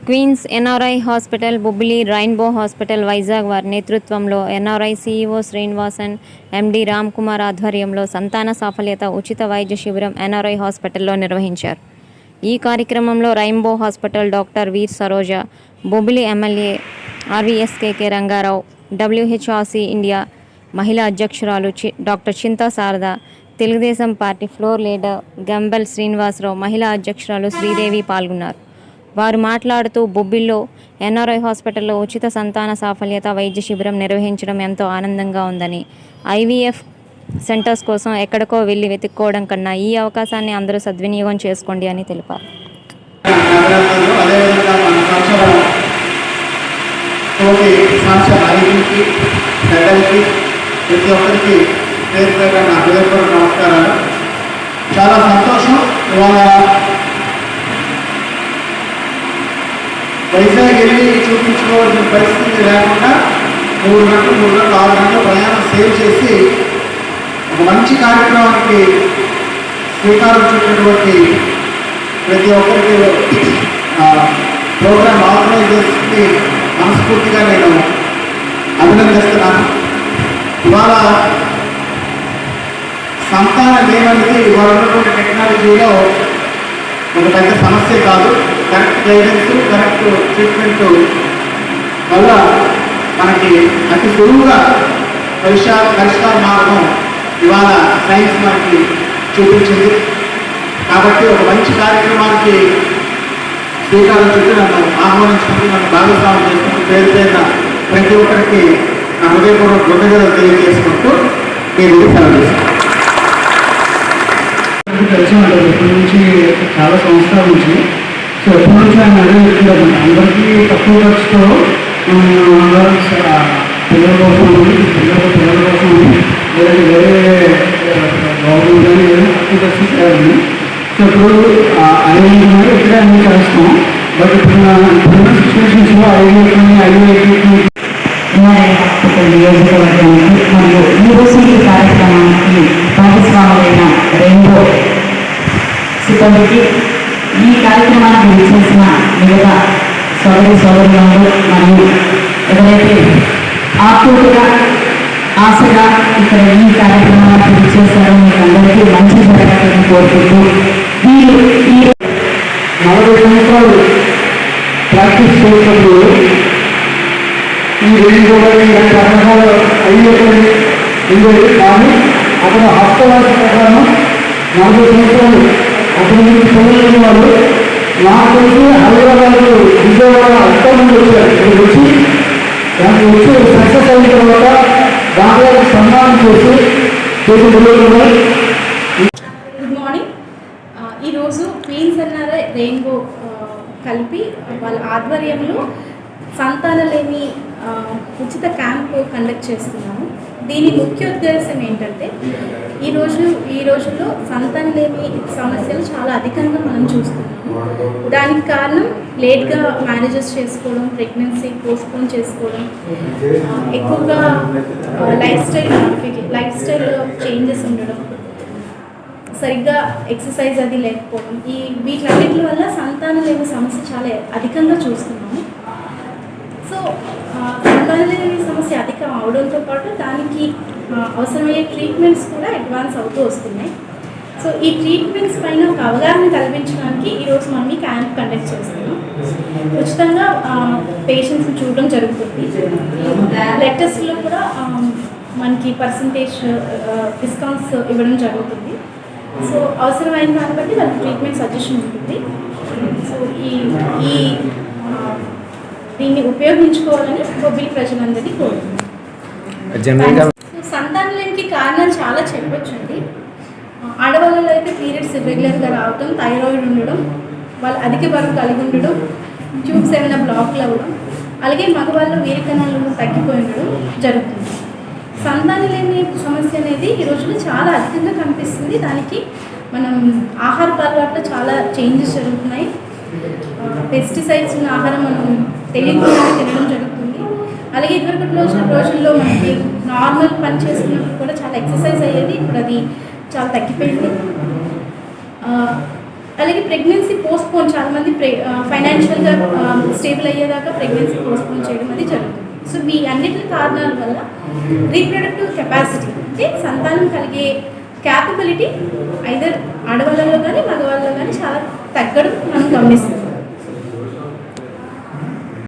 Queens NRI hospital Bobbili rainbow hospital Vizag వారి నేతృత్వంలో NRI CEO Srinivasan MD Ram Kumar ఆధ్వర్యంలో సంతాన సాఫల్యత ఉచిత వైద్య శిబిరం ఎన్ఆర్ఐ హాస్పిటల్లో నిర్వహించారు. ఈ కార్యక్రమంలో rainbow hospital doctor Veer Saroja Bobbili MLA RVSKK Rangarao WHRC India మహిళా అధ్యక్షురాలు చి doctor Chinta Sharada Telugu Desam party floor leader Gambel Srinivasa Rao మహిళా అధ్యక్షురాలు శ్రీదేవి పాల్గొన్నారు. వారు మాట్లాడుతూ బొబ్బిల్లో ఎన్ఆర్ఐ హాస్పిటల్లో ఉచిత సంతాన సాఫల్యత వైద్య శిబిరం నిర్వహించడం ఎంతో ఆనందంగా ఉందని ఐవీఎఫ్ సెంటర్స్ కోసం ఎక్కడికో వెళ్ళి వెతుక్కోవడం కన్నా ఈ అవకాశాన్ని అందరూ సద్వినియోగం చేసుకోండి అని తెలిపారు. ప్రతి ఒక్కరికి పేరు పేరు నా హృదయపూర్వక నమస్కారాలు. చాలా సంతోషం. ఇవాళ వైజాగ్ వెళ్ళి చూపించుకోవాల్సిన పరిస్థితి లేకుండా మూడు గంటలు మూడు గంటలు ఆరు గంటల ప్రయాణం సేవ్ చేసి ఒక మంచి కార్యక్రమానికి శ్రీకారం చుట్టినటువంటి ప్రతి ఒక్కరికి ప్రోగ్రామ్ ఆర్గనైజ్ చేసి మనస్ఫూర్తిగా నేను అభినందిస్తున్నాను. ఇవాళ సంతాన లేవనేది ఇవాళ ఉన్నటువంటి టెక్నాలజీలో ఒక పెద్ద సమస్య కాదు. కరెక్ట్ గైడెన్స్ కరెక్ట్ ట్రీట్మెంట్ వల్ల మనకి అతి సులువుగా పరిష్కార పరిష్కార మార్గం ఇవాళ సైన్స్ మనకి చూపించింది. కాబట్టి ఒక మంచి కార్యక్రమానికి శ్రీకారం చుట్టూ నన్ను ఆహ్వానించుకుని నన్ను భాగస్వామ్యం చేసుకుంటూ పేరు పేరున ప్రతి ఒక్కరికి నా హృదయపూర్వక కృతజ్ఞతలు తెలియజేసుకుంటూ మీరు సెలవు తీసుకుంటాను తెలిసి ఉంటుంది ఎప్పటి నుంచి చాలా సంవత్సరాల నుంచి. సో ఎప్పటి నుంచి ఆయన అడిగిస్తున్నారు అందరికీ తక్కువ ఖర్చుతో పిల్లల కోసం పిల్లల పిల్లల కోసం వేరే వేరే గవర్నమెంట్ కానీ ఏదైనా తక్కువ ఖర్చు చేయాలని. సో ఇప్పుడు అరేంజ్మెంట్ ఇక్కడే అన్ని చేస్తాం. బట్ ఇప్పుడు ఇప్పుడున్న సిచ్యువేషన్స్లో ఐదు ఐదు ఎన్ఆర్ఐ నియోజకవర్గానికి మరియు యూనివర్సిటీ కార్యక్రమానికి భాగస్వాములైన సిబ్బందికి ఈ కార్యక్రమానికి విచ్చేసిన మిగతా సోదరి సోదరులందరూ మరియు ఎవరైతే ఆతృతగా ఆశగా ఇక్కడ ఈ కార్యక్రమానికి విచ్చేశారో మీకు అందరికీ మంచి జరగాలని కోరుకుంటూ వీరు ఈ నలభై సంవత్సరాలు ప్రాక్టీస్ చేసినప్పుడు ఈ రెండు రోజులు ఇలాంటి అయ్యేటువంటి ఉండేది కానీ అక్కడ హస్తవాస ప్రకారం నలభై సంవత్సరాలు అప్పుడు నుంచి పిల్లలు వాళ్ళు నాకు తెలిసి హైదరాబాద్ విజయవాడ అక్కడ నుండి వచ్చారు. ఇక్కడికి వచ్చి దానికి వచ్చి సక్సెస్ అయిన తర్వాత దాంట్లో సన్మానం చేసి చేసి పిల్లలు గుడ్ మార్నింగ్ ఈరోజు క్వీన్స్ ఎన్ఆర్ఐ రెయిన్బో కలిపి వాళ్ళ ఆధ్వర్యంలో సంతానలేమి ఉచిత క్యాంప్ కండక్ట్ చేస్తున్నాము. దీని ముఖ్య ఉద్దేశం ఏంటంటే ఈరోజు ఈ రోజుల్లో సంతానలేమి సమస్యలు చాలా అధికంగా మనం చూస్తున్నాం. దానికి కారణం లేట్గా మ్యారేజెస్ చేసుకోవడం ప్రెగ్నెన్సీ పోస్ట్పోన్ చేసుకోవడం ఎక్కువగా life style life style changes ఉండడం సరిగ్గా ఎక్సర్సైజ్ అది లేకపోవడం ఈ వీటన్నిటి వల్ల సంతానం లేని సమస్య చాలా అధికంగా చూస్తున్నాము. సో ఆ, సమస్య అధికం అవడంతో పాటు దానికి అవసరమయ్యే ట్రీట్మెంట్స్ కూడా అడ్వాన్స్ అవుతూ వస్తున్నాయి. సో ఈ ట్రీట్మెంట్స్ పైన ఒక అవగాహన కల్పించడానికి ఈరోజు మనం ఈ క్యాంప్ కండక్ట్ చేస్తున్నాం. ఉచితంగా పేషెంట్స్ని చూడడం జరుగుతుంది. బ్లడ్ కూడా మనకి పర్సంటేజ్ డిస్కౌంట్స్ ఇవ్వడం జరుగుతుంది. సో అవసరమైన దాన్ని బట్టి వాళ్ళకి ట్రీట్మెంట్ సజెషన్ ఉంటుంది. సో ఈ ఈ దీన్ని ఉపయోగించుకోవాలని బొబ్బిలి ప్రజలందరినీ కోరుతున్నాను జనరల్గా సో సంతానలేమికి కారణాలు చాలా చెప్పొచ్చండి. ఆడవాళ్ళలో అయితే పీరియడ్స్ రెగ్యులర్గా రావడం థైరాయిడ్ ఉండడం వాళ్ళు అధిక బరువు కలిగి ఉండడం ట్యూబ్స్ ఏమైనా బ్లాక్లు అవ్వడం అలాగే మగవాళ్ళు వీరికణాలు తగ్గిపోయి ఉండడం జరుగుతుంది. సంతానం లేని సమస్య అనేది ఈ రోజుల్లో చాలా అధికంగా కనిపిస్తుంది. దానికి మనం ఆహారపు అలవాట్లో చాలా చేంజెస్ జరుగుతున్నాయి. పెస్టిసైడ్స్ ఉన్న ఆహారం మనం తెలియకుండా తినడం జరుగుతుంది. అలాగే ఇదివరకు రోజుల రోజుల్లో మనకి నార్మల్ పని చేసుకున్నప్పుడు కూడా చాలా ఎక్సర్సైజ్ అయ్యేది ఇప్పుడు అది చాలా తగ్గిపోయింది. అలాగే ప్రెగ్నెన్సీ పోస్ట్పోన్ చాలామంది ప్రె ఫైనాన్షియల్గా స్టేబుల్ అయ్యేదాకా ప్రెగ్నెన్సీ పోస్ట్పోన్ చేయడం అనేది జరుగుతుంది. సో మీ అన్నిటి కారణాల వల్ల రీప్రొడక్టివ్ కెపాసిటీ అంటే సంతానం కలిగే క్యాపబిలిటీ ఐదర్ ఆడవాళ్ళలో కానీ మగవాళ్ళలో కానీ చాలా తగ్గడం మనం గమనిస్తుంది